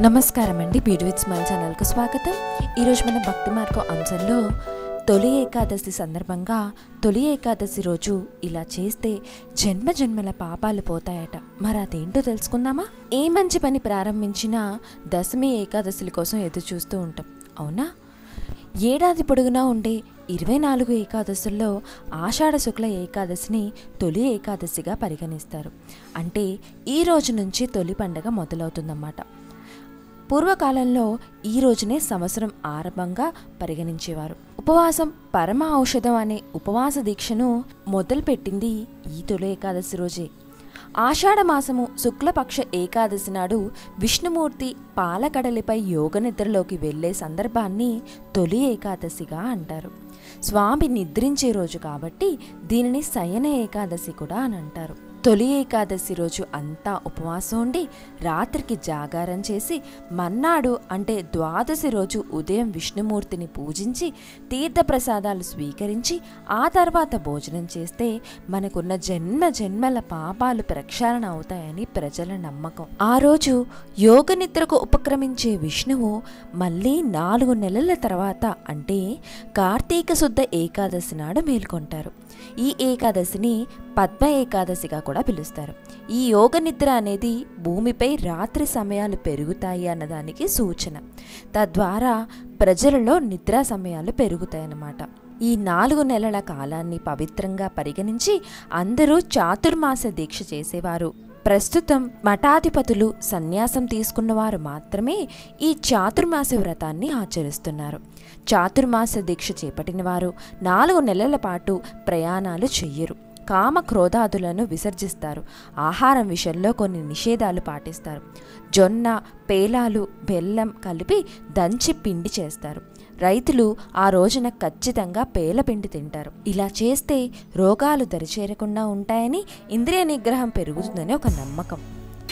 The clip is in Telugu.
నమస్కారం అండి బీడు విత్ స్మైల్ ఛానల్కు స్వాగతం. ఈరోజు మన భక్తి మార్గం అంశంలో తొలి ఏకాదశి సందర్భంగా తొలి ఏకాదశి రోజు ఇలా చేస్తే జన్మ జన్మల పాపాలు పోతాయట. మరి అదేంటో తెలుసుకుందామా? ఏ మంచి పని ప్రారంభించినా దశమి ఏకాదశుల కోసం ఎదురు చూస్తూ ఉంటాం. అవునా? ఏడాది పొడుగునా ఉండే ఇరవై నాలుగు ఏకాదశుల్లో ఆషాఢ శుక్ల ఏకాదశిని తొలి ఏకాదశిగా పరిగణిస్తారు. అంటే ఈ రోజు నుంచి తొలి పండగ మొదలవుతుందన్నమాట. పూర్వకాలంలో ఈ రోజునే సంవత్సరం ఆరంభంగా పరిగణించేవారు. ఉపవాసం పరమ ఔషధం అనే ఉపవాస దీక్షను మొదలుపెట్టింది ఈ తొలి ఏకాదశి రోజే. ఆషాఢమాసము శుక్లపక్ష ఏకాదశి నాడు విష్ణుమూర్తి పాలకడలిపై యోగ నిద్రలోకి వెళ్ళే సందర్భాన్ని తొలి ఏకాదశిగా అంటారు. స్వామి నిద్రించే రోజు కాబట్టి దీనిని శయన ఏకాదశి కూడా అని అంటారు. తొలి ఏకాదశి రోజు అంతా ఉపవాసం ఉండి రాత్రికి జాగారం చేసి మన్నాడు అంటే ద్వాదశి రోజు ఉదయం విష్ణుమూర్తిని పూజించి తీర్థప్రసాదాలు స్వీకరించి ఆ తర్వాత భోజనం చేస్తే మనకున్న జన్మ జన్మల పాపాలు ప్రక్షాళన అవుతాయని ప్రజల నమ్మకం. ఆ రోజు యోగ నిద్రకు ఉపక్రమించే విష్ణువు మళ్ళీ నాలుగు నెలల తర్వాత అంటే కార్తీక శుద్ధ ఏకాదశి నాడు మేల్కొంటారు. ఈ ఏకాదశిని పద్మ ఏకాదశిగా కూడా పిలుస్తారు. ఈ యోగ నిద్ర అనేది భూమిపై రాత్రి సమయాలు పెరుగుతాయి అన్నదానికి సూచన. తద్వారా ప్రజలలో నిద్రా సమయాలు పెరుగుతాయన్నమాట. ఈ నాలుగు నెలల కాలాన్ని పవిత్రంగా పరిగణించి అందరూ చాతుర్మాస దీక్ష చేసేవారు. ప్రస్తుతం మఠాధిపతులు సన్యాసం తీసుకున్నవారు మాత్రమే ఈ చాతుర్మాస వ్రతాన్ని ఆచరిస్తున్నారు. చాతుర్మాస దీక్ష చేపట్టిన వారు నాలుగు నెలల పాటు ప్రయాణాలు చెయ్యరు. కామ క్రోధాదులను విసర్జిస్తారు. ఆహారం విషయంలో కొన్ని నిషేధాలు పాటిస్తారు. జొన్న పేలాలు బెల్లం కలిపి దంచి పిండి చేస్తారు. రైతులు ఆ రోజున ఖచ్చితంగా పేలపిండి తింటారు. ఇలా చేస్తే రోగాలు దరిచేరకుండా ఉంటాయని ఇంద్రియ నిగ్రహం పెరుగుతుందని ఒక నమ్మకం.